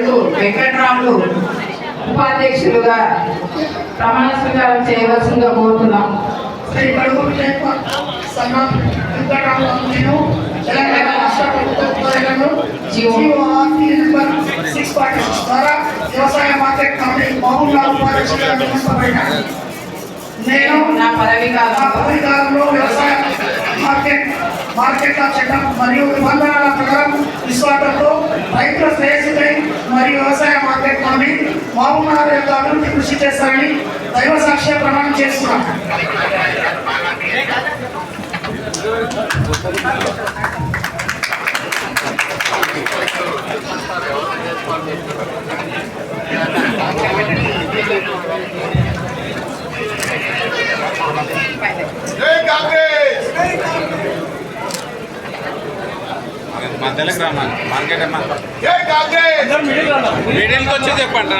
అడుగు వెంకట్రాములు ఉపాధ్యక్షులుగా ప్రమాణ స్వీకారం చేయవలసిందిగా కోరుతున్నాం శ్రీ కడుగు విజయప్ప సన్మాన్ వెంకటరామరావు నేను తెలంగాణ రాష్ట్ర ప్రభుత్వ ఉపాధ్యాయులను GO. GO RT number six forty six ద్వారా వ్యవసాయ మార్కెట్ కమిటీ మహబూబ్లా ఉపాధ్యక్షులుగా నియమించబడినాను నేను నా పదవి కాలంలో వ్యవసాయ మార్కెట్ మార్కెట్ల చట్టం మరియు నిబంధనల ప్రకారం రైతుల శ్రేయస్సుకై మరియు వ్యవసాయ మార్కెట్ కమిటీ యొక్క అభివృద్ధి కృషి చేస్తారని దైవ సాక్ష్య ప్రమాణం చేస్తున్నాం Thank you. మధ్యలోకి రామా మార్కెట్ అమ్మా. జై కాంగ్రెస్! మీడియంకి వచ్చి చెప్పండి